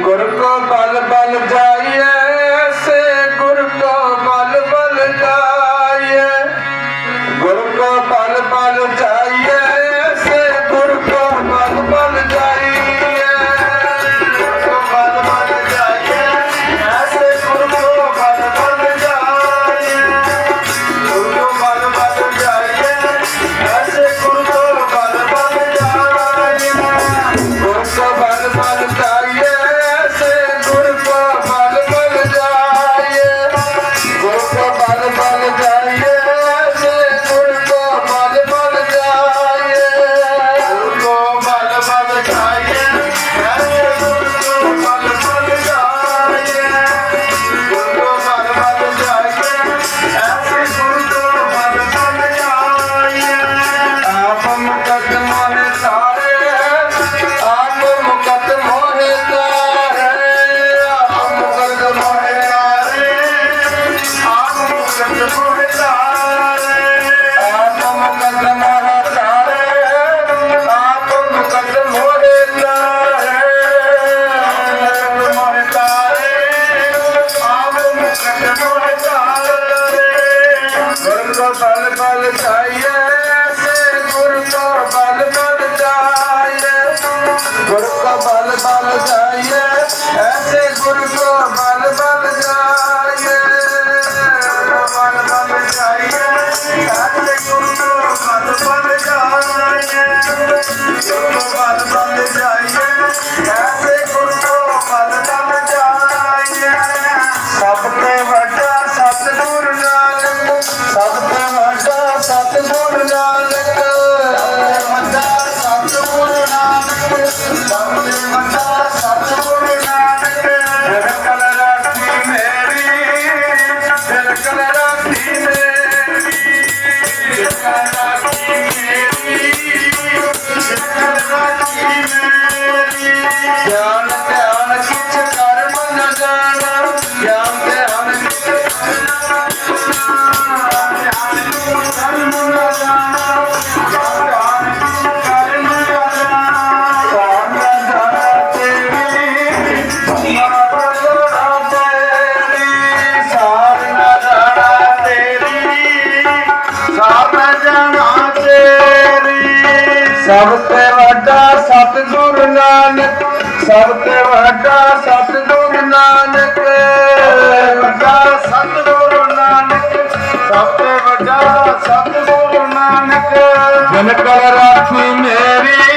కొరకు బల బల జా பால் பால் தாயே ਸਤਿਗੁਰ ਨਾਨਕ, ਸਭ ਤੇ ਵੱਡਾ ਸਤਿਗੁਰ ਨਾਨਕ। ਵੱਡਾ ਸਤਿਗੁਰ ਨਾਨਕ, ਸਭ ਤੇ ਵੱਡਾ ਸਤਿਗੁਰ ਨਾਨਕ। ਜਨ ਕਰ ਰਾਖੀ ਮੇਰੀ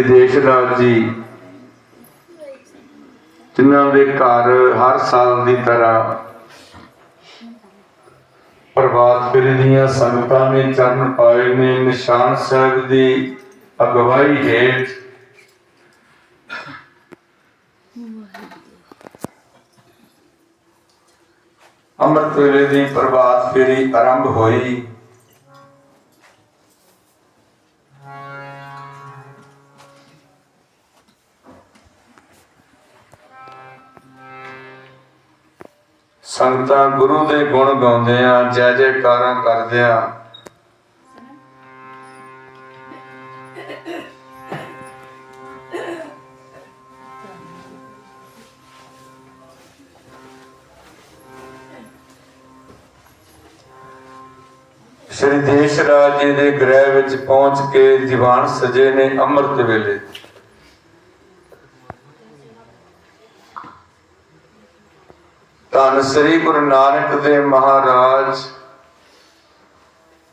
ਸ਼੍ਰੀ ਦੇਖਨਾਥ ਜੀ, ਜਿਨ੍ਹਾਂ ਦੇ ਘਰ ਹਰ ਸਾਲ ਦੀ ਤਰ੍ਹਾਂ ਪ੍ਰਭਾਤ ਫੇਰੇ ਦੀਆਂ ਸੰਗਤਾਂ ਨੇ ਚਰਨ ਪਾਏ ਨੇ। ਨਿਸ਼ਾਨ ਸਾਹਿਬ ਦੀ ਅਗਵਾਈ ਹੇਠ ਅੰਮ੍ਰਿਤ ਵੇਲੇ ਦੀ ਪ੍ਰਭਾਤ ਫੇਰੀ ਆਰੰਭ ਹੋਈ। ਸੰਤਾਂ ਗੁਰੂ ਦੇ ਗੁਣ ਗਾਉਂਦੇ ਆ ਜੈ ਜੈਕਾਰਾਂ ਕਰਦੇ ਆ ਸ੍ਰੀ ਦੇਸ਼ ਰਾਜ ਜੀ ਦੇ ਗ੍ਰਹਿ ਵਿੱਚ ਪਹੁੰਚ ਕੇ ਦੀਵਾਨ ਸਜੇ ਨੇ ਅੰਮ੍ਰਿਤ ਵੇਲੇ। ਧੰਨ ਸ੍ਰੀ ਗੁਰੂ ਨਾਨਕ ਦੇਵ ਮਹਾਰਾਜ,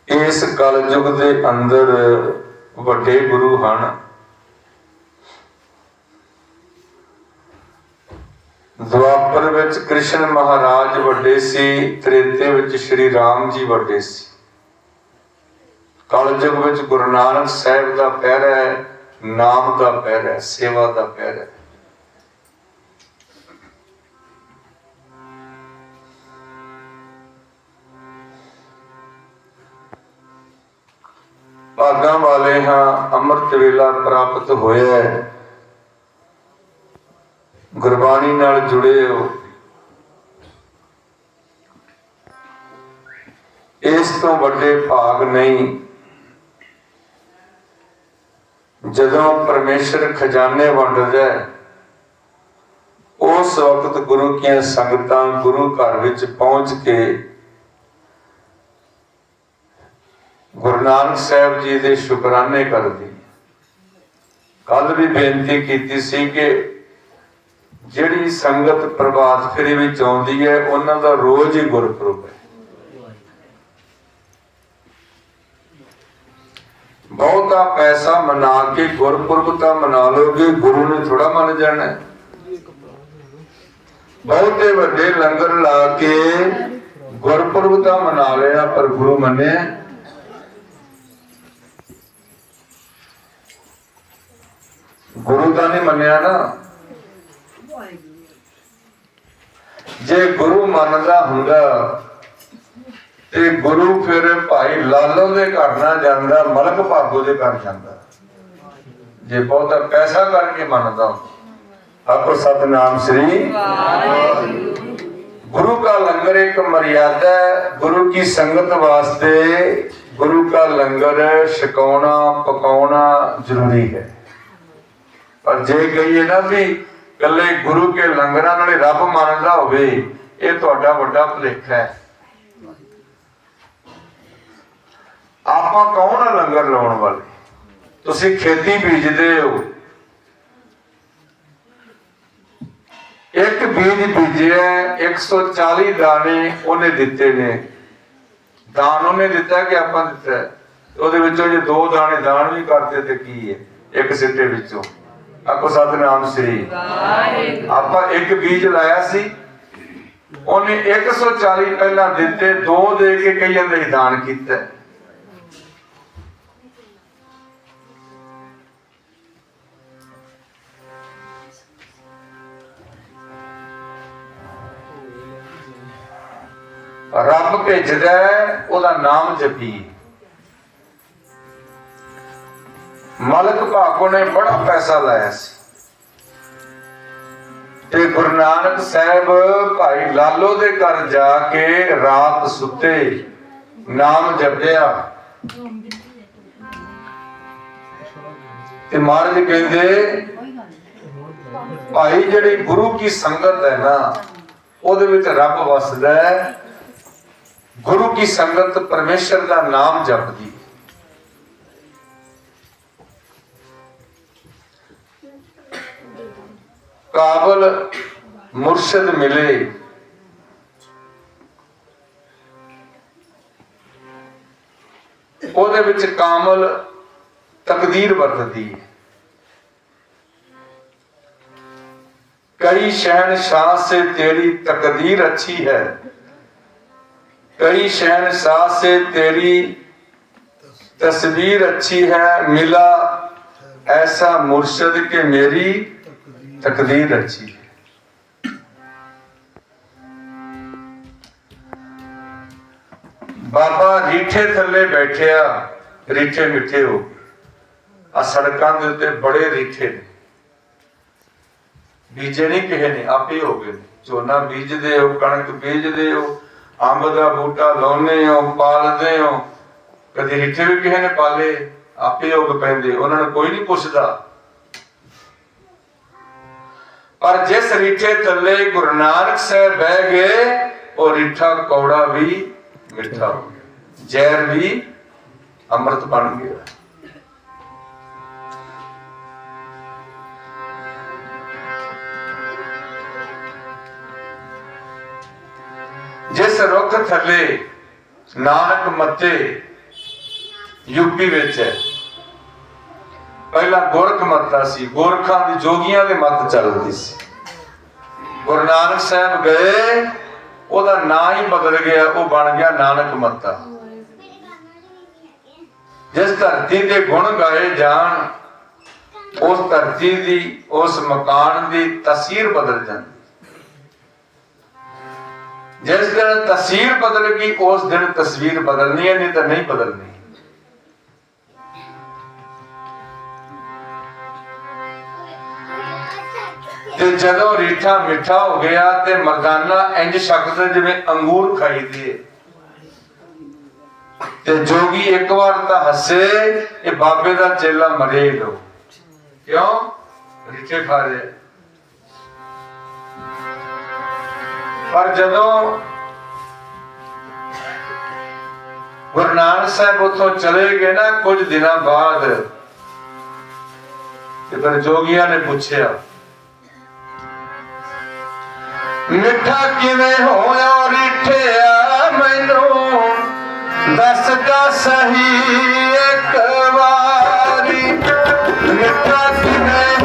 ਇਸ ਕਲਯੁਗ ਦੇ ਅੰਦਰ ਵੱਡੇ ਗੁਰੂ ਹਨ। ਦੁਆਪਰ ਵਿੱਚ ਕ੍ਰਿਸ਼ਨ ਮਹਾਰਾਜ ਵੱਡੇ ਸੀ, ਤ੍ਰੇਤੇ ਵਿੱਚ ਸ਼੍ਰੀ ਰਾਮ ਜੀ ਵੱਡੇ ਸੀ। ਕਲਯੁਗ ਵਿੱਚ ਗੁਰੂ ਨਾਨਕ ਸਾਹਿਬ ਦਾ ਪਹਿਰਾ ਹੈ, ਨਾਮ ਦਾ ਪਹਿਰਾ ਹੈ, ਸੇਵਾ ਦਾ ਪਹਿਰਾ ਹੈ। ਭਾਗਾਂ ਵਾਲੇ ਹਾਂ, ਅੰਮ੍ਰਿਤ ਵੇਲਾ ਪ੍ਰਾਪਤ ਹੋਇਆ ਗੁਰਬਾਣੀ ਨਾਲ ਜੁੜੇ ਹੋ ਇਸ ਤੋਂ ਵੱਡੇ ਭਾਗ ਨਹੀਂ। ਜਦੋਂ ਪਰਮੇਸ਼ਰ ਖਜ਼ਾਨੇ ਵੰਡਦਾ ਹੈ, ਉਸ ਵਕਤ ਗੁਰੂ ਕੀਆਂ ਸੰਗਤਾਂ ਗੁਰੂ ਘਰ ਵਿੱਚ ਪਹੁੰਚ ਕੇ ਗੁਰੂ ਨਾਨਕ ਸਾਹਿਬ ਜੀ ਦੇ ਸ਼ੁਕਰਾਨੇ ਕਰਦੀ। ਕੱਲ ਵੀ ਬੇਨਤੀ ਕੀਤੀ ਸੀ ਕਿ ਜਿਹੜੀ ਸੰਗਤ ਪ੍ਰਭਾਤ ਫੇਰੀ ਵਿੱਚ ਆਉਂਦੀ ਹੈ, ਉਹਨਾਂ ਦਾ ਰੋਜ਼ ਹੀ ਗੁਰਪੁਰਬ ਹੈ। ਬਹੁਤਾ ਪੈਸਾ ਮਨਾ ਕੇ ਗੁਰਪੁਰਬ ਤਾਂ ਮਨਾ ਲੋਗੇ, ਗੁਰੂ ਨੇ ਥੋੜਾ ਮੰਨ ਜਾਣਾ ਬਹੁਤੇ ਵੱਡੇ ਲੰਗਰ ਲਾ ਕੇ ਗੁਰਪੁਰਬ ਤਾਂ ਮਨਾ ਲਿਆ ਪਰ ਗੁਰੂ ਮੰਨਿਆ। ਗੁਰੂ ਤਾਂ ਨਹੀਂ ਮੰਨਿਆ ਨਾ। ਜੇ ਗੁਰੂ ਮੰਨਦਾ ਹੁੰਦਾ, ਤੇ ਗੁਰੂ ਫਿਰ ਭਾਈ ਲਾਲੋ ਦੇ ਘਰ ਨਾ ਜਾਂਦਾ, ਮਲਕ ਭਾਗੋ ਦੇ ਘਰ ਜਾਂਦਾ। ਜੇ ਬਹੁਤਾ ਪੈਸਾ ਕਰਕੇ ਮੰਨਦਾ ਆਪੋ ਸਤਨਾਮ ਸ੍ਰੀ ਗੁਰੂ ਕਾ ਲੰਗਰ ਇੱਕ ਮਰਿਆਦਾ ਗੁਰੂ ਕੀ ਸੰਗਤ ਵਾਸਤੇ ਗੁਰੂ ਕਾ ਲੰਗਰ ਛਕਾਉਣਾ ਪਕਾਉਣਾ ਜ਼ਰੂਰੀ ਹੈ। ਪਰ ਜੇ ਕਹੀਏ ਨਾ ਵੀ ਕੱਲੇ ਗੁਰੂ ਕੇ ਲੰਗਰਾਂ ਨਾਲੇ ਰੱਬ ਮੰਨਦਾ ਹੋਵੇ, ਇਹ ਤੁਹਾਡਾ ਵੱਡਾ ਭੁਲੇਖਾ ਹੈ। ਆਪਾਂ ਕੌਣ ਆ ਲੰਗਰ ਲਾਉਣ ਵਾਲੇ? ਤੁਸੀਂ ਖੇਤੀ ਬੀਜਦੇ ਹੋ। ਇੱਕ ਬੀਜ ਬੀਜਿਆ 140 ਦਾਣੇ ਉਹਨੇ ਦਿੱਤੇ ਨੇ। ਦਾਨ ਉਹਨੇ ਦਿੱਤਾ ਕਿ ਆਪਾਂ ਦਿੱਤਾ? ਹੈ? ਉਹਦੇ ਵਿੱਚੋਂ ਜੇ ਦੋ ਦਾਣੇ ਦਾਨ ਵੀ ਕਰਦੇ ਤੇ ਕੀ ਹੈ? ਇੱਕ ਸਿੱਟੇ ਵਿੱਚੋਂ। ਆਪੋ ਸਤਨਾਮ ਸ੍ਰੀ ਆਪਾਂ ਇੱਕ ਬੀਜ ਲਾਇਆ ਸੀ। ਉਹਨੇ 140 ਪਹਿਲਾਂ ਦਿੱਤੇ ਦੋ ਦੇ ਕੇ ਕਈਆਂ ਦੇ ਦਾਨ ਕੀਤਾ। ਰੱਬ ਭੇਜਦਾ ਉਹਦਾ ਨਾਮ ਜਪੀ ਮਲਕ ਭਾਗੋ ਨੇ ਬੜਾ ਪੈਸਾ ਲਾਇਆ ਸੀ। ਤੇ ਗੁਰੂ ਨਾਨਕ ਸਾਹਿਬ ਭਾਈ ਲਾਲੋ ਦੇ ਘਰ ਜਾ ਕੇ ਰਾਤ ਸੁੱਤੇ, ਨਾਮ ਜਪਿਆ। ਤੇ ਮਹਾਰਾਜ ਕਹਿੰਦੇ, ਭਾਈ ਜਿਹੜੀ ਗੁਰੂ ਕੀ ਸੰਗਤ ਹੈ ਨਾ, ਉਹਦੇ ਵਿੱਚ ਰੱਬ ਵਸਦਾ ਹੈ। ਗੁਰੂ ਕੀ ਸੰਗਤ ਪਰਮੇਸ਼ਰ ਦਾ ਨਾਮ ਜਪਦੀ ਕਾਬਲ ਮੁਰਸ਼ਿਦ ਮਿਲੇ। ਉਹਦੇ ਵਿੱਚ ਕਾਮਲ ਤਕਦੀਰ ਵਰਤਦੀ ਕਈ ਸ਼ਹਿਨ ਸ਼ਾਹ ਸੇ ਤੇਰੀ ਤਕਦੀਰ ਅੱਛੀ ਹੈ। ਕਈ ਸ਼ਹਿਨ ਸ਼ਾਹ ਸੇ ਤੇਰੀ ਤਸਵੀਰ ਅੱਛੀ ਹੈ। ਮਿਲਾ ਐਸਾ ਮੁਰਸ਼ਿਦ ਕੇ ਮੇਰੀ ਤਕਦੀਰ ਰਚੀ ਹੈ। ਬਾਬਾ ਰੀਠੇ ਥੱਲੇ ਬੈਠਿਆ, ਰੀਠੇ ਮਿੱਠੇ ਹੋ ਆ ਸੜਕਾਂ ਦੇ ਉੱਤੇ ਬੜੇ ਰੀਠੇ ਨੇ। ਬੀਜੇ ਨਹੀਂ ਕਿਸੇ ਨੇ, ਆਪੇ ਹੋ ਗਏ ਝੋਨਾ ਬੀਜਦੇ ਹੋ, ਕਣਕ ਬੀਜਦੇ ਹੋ, ਅੰਬ ਦਾ ਬੂਟਾ ਲਾਉਨੇ ਹੋ, ਪਾਲਦੇ ਹੋ। ਕਦੇ ਰੀਠੇ ਵੀ ਕਿਸੇ ਨੇ ਪਾਲੇ, ਆਪੇ ਹੋ ਪੈਂਦੇ। ਉਹਨਾਂ ਨੂੰ ਕੋਈ ਨਹੀਂ ਪੁੱਛਦਾ। ਪਰ ਜਿਸ ਰੀਠੇ ਥੱਲੇ ਗੁਰੂ ਨਾਨਕ ਸਾਹਿਬ ਬਹਿ ਗਏ, ਉਹ ਰੀਠਾ ਕੌੜਾ ਵੀ ਮਿੱਠਾ ਹੋ ਗਿਆ। ਜ਼ਹਿਰ ਵੀ ਅੰਮ੍ਰਿਤ ਬਣ ਗਿਆ। ਜਿਸ ਰੁੱਖ ਥੱਲੇ ਨਾਨਕ ਮੱਤੇ ਯੂਪੀ ਵਿੱਚ ਹੈ ਪਹਿਲਾਂ ਗੁਰਖ ਮੱਤਾ ਸੀ, ਗੁਰਖਾਂ ਦੀ ਜੋਗੀਆਂ ਦੇ ਮੱਤ ਚੱਲਦੀ ਸੀ। ਗੁਰੂ ਨਾਨਕ ਸਾਹਿਬ ਗਏ, ਉਹਦਾ ਨਾਂ ਹੀ ਬਦਲ ਗਿਆ, ਉਹ ਬਣ ਗਿਆ ਨਾਨਕ ਮੱਤਾ ਜਿਸ ਧਰਤੀ ਦੇ ਗੁਣ ਗਾਏ ਜਾਣ, ਉਸ ਧਰਤੀ ਦੀ, ਉਸ ਮਕਾਨ ਦੀ ਤਸਵੀਰ ਬਦਲ ਜਾਂਦੀ। ਜਿਸ ਦਿਨ ਤਸਵੀਰ ਬਦਲ ਗਈ, ਉਸ ਦਿਨ ਤਸਵੀਰ ਬਦਲਣੀ ਹੈ, ਨਹੀਂ ਤਾਂ ਨਹੀਂ ਬਦਲਣੀ। ਤੇ ਜਦੋਂ ਰੀਠਾ ਮਿੱਠਾ ਹੋ ਗਿਆ ਤੇ ਮਰਦਾਨਾ ਇੰਜ ਛਕਦਾ ਜਿਵੇਂ ਅੰਗੂਰ ਖਾਈਦੇ। ਤੇ ਜੋਗੀ ਇੱਕ ਵਾਰ ਤਾਂ ਹੱਸੇ, ਇਹ ਬਾਬੇ ਦਾ ਚੇਲਾ ਮਰੇ ਲੋ। ਕਿਉਂ? ਰੀਠੇ ਖਾ ਰਹੇ। ਪਰ ਜਦੋਂ ਗੁਰੂ ਨਾਨਕ ਸਾਹਿਬ ਉੱਥੋਂ ਚਲੇ ਗਏ ਨਾ ਕੁਝ ਦਿਨਾਂ ਬਾਅਦ, ਤੇ ਫਿਰ ਜੋਗੀਆਂ ਨੇ ਪੁੱਛਿਆ ਮਿੱਠਾ ਕਿਵੇਂ ਹੋਇਆ ਰਿਠਿਆ ਮੈਨੂੰ? ਦੱਸਦਾ ਸਹੀ ਇੱਕ ਵਾਰੀ। ਮਿੱਠਾ ਕਿਵੇਂ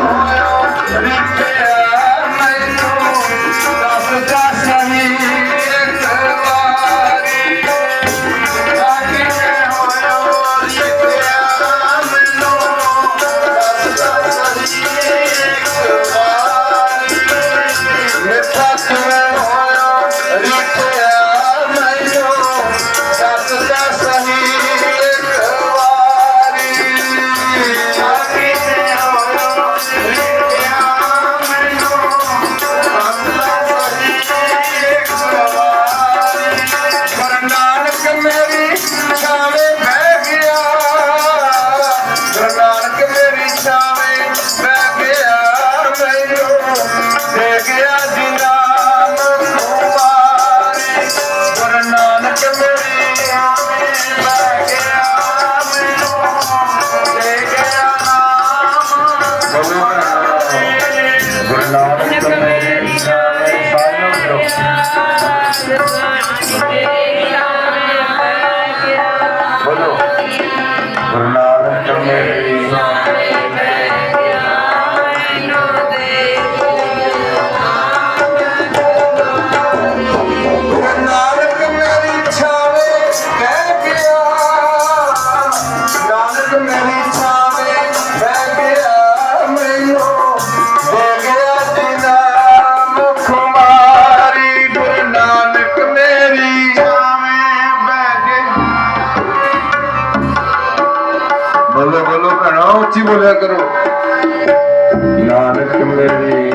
ਨਾਨਕ ਮੇਰੀ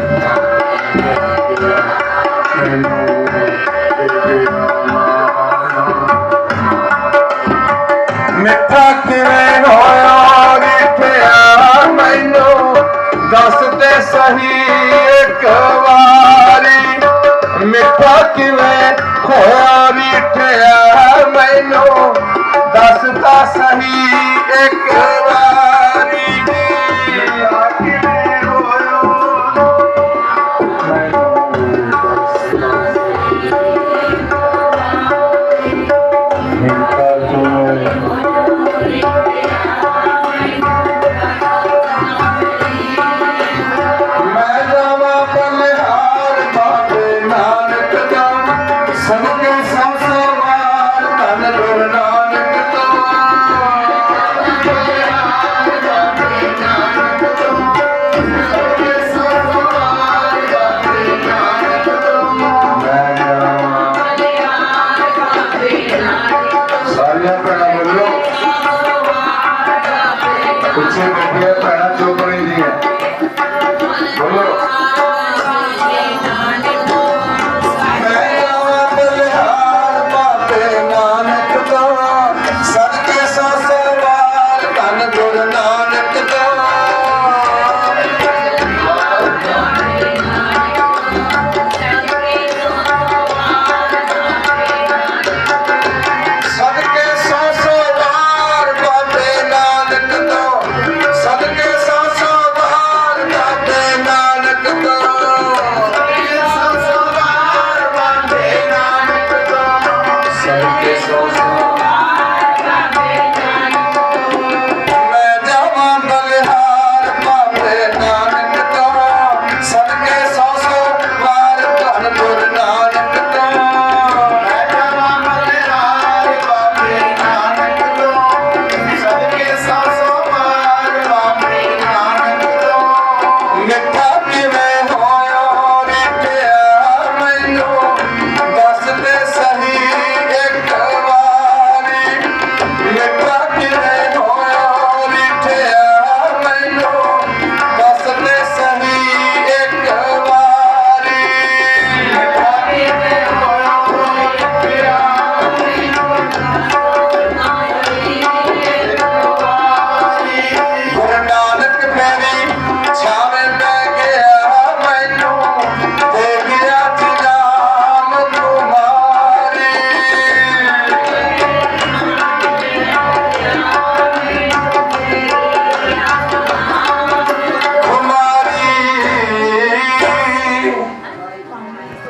ਮਿੱਠਾ ਕਿਵੇਂ ਹੋਇਆ ਰਿਠਿਆ ਮੈਨੂੰ? ਦੱਸ ਦੇ ਸਹੀ ਇੱਕ ਵਾਰੀ। ਮਿੱਠਾ ਕਿਵੇਂ ਹੋਇਆ ਰਿਠਿਆ ਮੈਨੂੰ? ਦੱਸ ਤਾਂ ਸਹੀ ਇੱਕ ਵਾਰੀ।